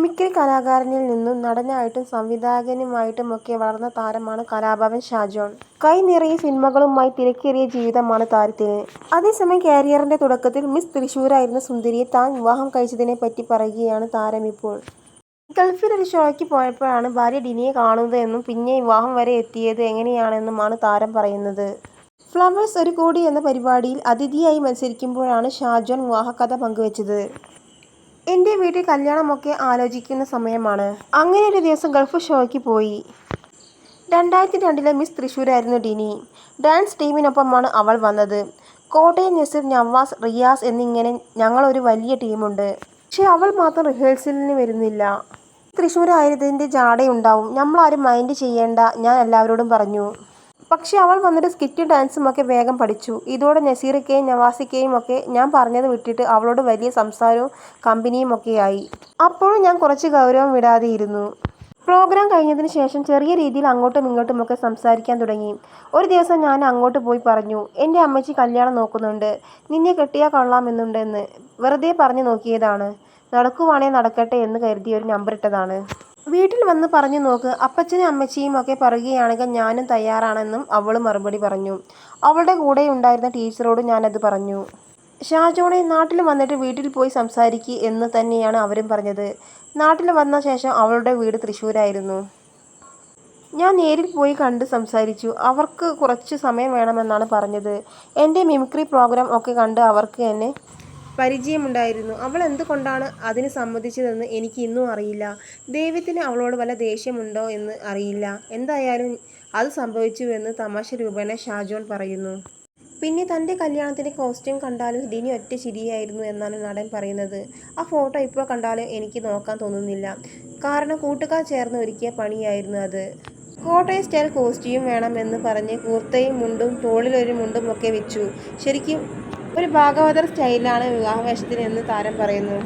Mimicry കലാകാരനിൽ നിന്നും നടനായിട്ടും സംവിധായകനുമായിട്ടുമൊക്കെ വളർന്ന താരമാണ് കലാഭവൻ ഷാജോൺ. കൈ നിറയെ സിനിമകളുമായി തിരക്കേറിയ ജീവിതമാണ് താരത്തിന്. അതേസമയം കരിയറിന്റെ തുടക്കത്തിൽ മിസ് തൃശൂരായിരുന്ന സുന്ദരിയെ താൻ വിവാഹം കഴിച്ചതിനെ പറ്റി പറയുകയാണ് താരം ഇപ്പോൾ ഗൾഫിൽ ഒരു ഷോയ്ക്ക് പോയപ്പോഴാണ് ഭാര്യ ഡിനിയെ കാണുന്നത് എന്നും പിന്നെ വിവാഹം വരെ എത്തിയത് എങ്ങനെയാണെന്നുമാണ് താരം പറയുന്നത്. ഫ്ലവേഴ്സ് ഒരു കോടി എന്ന പരിപാടിയിൽ അതിഥിയായി മത്സരിക്കുമ്പോഴാണ് ഷാജോൺ വിവാഹകഥ പങ്കുവെച്ചത്. എന്റെ വീട്ടിൽ കല്യാണമൊക്കെ ആലോചിക്കുന്ന സമയമാണ്. അങ്ങനെ ഒരു ദിവസം ഗൾഫ് ഷോയ്ക്ക് പോയി. രണ്ടായിരത്തി രണ്ടിലെ മിസ് തൃശ്ശൂരായിരുന്നു ഡിനി. ഡാൻസ് ടീമിനൊപ്പമാണ് അവൾ വന്നത്. കോട്ടയം നസീർ, നവാസ്, റിയാസ് എന്നിങ്ങനെ ഞങ്ങളൊരു വലിയ ടീമുണ്ട്. പക്ഷേ അവൾ മാത്രം റിഹേഴ്സലിന് വരുന്നില്ല. തൃശ്ശൂരായതിന്റെ ജാടയുണ്ടാവും. നമ്മളാരും മൈൻഡ് ചെയ്യേണ്ട ഞാൻ എല്ലാവരോടും പറഞ്ഞു. പക്ഷേ അവൾ വന്നിട്ട് സ്കിറ്റും ഡാൻസും ഒക്കെ വേഗം പഠിച്ചു. ഇതോടെ നസീറിക്കയും നവാസിക്കയുമൊക്കെ ഞാൻ പറഞ്ഞത് വിട്ടിട്ട് അവളോട് വലിയ സംസാരവും കമ്പനിയും കമ്പനിയുമൊക്കെയായി. അപ്പോഴും ഞാൻ കുറച്ച് ഗൗരവം വിടാതെയിരുന്നു. പ്രോഗ്രാം കഴിഞ്ഞതിന് ശേഷം ചെറിയ രീതിയിൽ അങ്ങോട്ടും ഇങ്ങോട്ടും ഒക്കെ സംസാരിക്കാൻ തുടങ്ങി. ഒരു ദിവസം ഞാൻ അങ്ങോട്ട് പോയി പറഞ്ഞു എന്റെ അമ്മച്ചി കല്യാണം നോക്കുന്നുണ്ട്. നിന്നെ കെട്ടിയാൽ കൊള്ളാമെന്നുണ്ടെന്ന്. വെറുതെ പറഞ്ഞു നോക്കിയതാണ്. നടക്കുവാണേ നടക്കട്ടെ എന്ന് കരുതി ഒരു നമ്പറിട്ടതാണ്. വീട്ടിൽ വന്ന് പറഞ്ഞു നോക്ക്. അപ്പച്ചനും അമ്മച്ചിയും ഒക്കെ പറയുകയാണെങ്കിൽ ഞാനും തയ്യാറാണെന്നും അവൾ മറുപടി പറഞ്ഞു. അവളുടെ കൂടെ ഉണ്ടായിരുന്ന ടീച്ചറോട് ഞാനത് പറഞ്ഞു. ഷാജോണെ നാട്ടിൽ വന്നിട്ട് വീട്ടിൽ പോയി സംസാരിക്കുക എന്ന് തന്നെയാണ് അവരും പറഞ്ഞത്. നാട്ടിൽ വന്ന ശേഷം അവളുടെ വീട് തൃശ്ശൂരായിരുന്നു. ഞാൻ നേരിൽ പോയി കണ്ട് സംസാരിച്ചു. അവർക്ക് കുറച്ച് സമയം വേണമെന്നാണ് പറഞ്ഞത്. എന്റെ മിമിക്രി പ്രോഗ്രാം ഒക്കെ കണ്ട് അവർക്ക് എന്നെ പരിചയമുണ്ടായിരുന്നു. അവൾ എന്തുകൊണ്ടാണ് അതിന് സമ്മതിച്ചതെന്ന് എനിക്ക് ഇന്നും അറിയില്ല. ദൈവത്തിന് അവളോട് വല്ല ദേഷ്യമുണ്ടോ എന്ന് അറിയില്ല. എന്തായാലും അത് സംഭവിച്ചുവെന്ന് തമാശ രൂപേണ ഷാജോൺ പറയുന്നു. പിന്നെ തന്റെ കല്യാണത്തിന്റെ കോസ്റ്റ്യൂം കണ്ടാലും ഡിനി ഒറ്റ ചിരിയായിരുന്നു എന്നാണ് നടൻ പറയുന്നത്. ആ ഫോട്ടോ ഇപ്പോൾ കണ്ടാലും എനിക്ക് നോക്കാൻ തോന്നുന്നില്ല. കാരണം കൂട്ടുകാർ ചേർന്ന് ഒരുക്കിയ പണിയായിരുന്നു അത്. കോട്ടയം സ്റ്റൈൽ കോസ്റ്റ്യൂം വേണമെന്ന് പറഞ്ഞ് കൂർത്തയും മുണ്ടും തോളിലൊരു മുണ്ടും ഒക്കെ വെച്ചു. ശരിക്കും ഒരു ഭാഗവതർ സ്റ്റൈലിലാണ് വിവാഹവേഷത്തിന് എന്ന് താരം പറയുന്നു.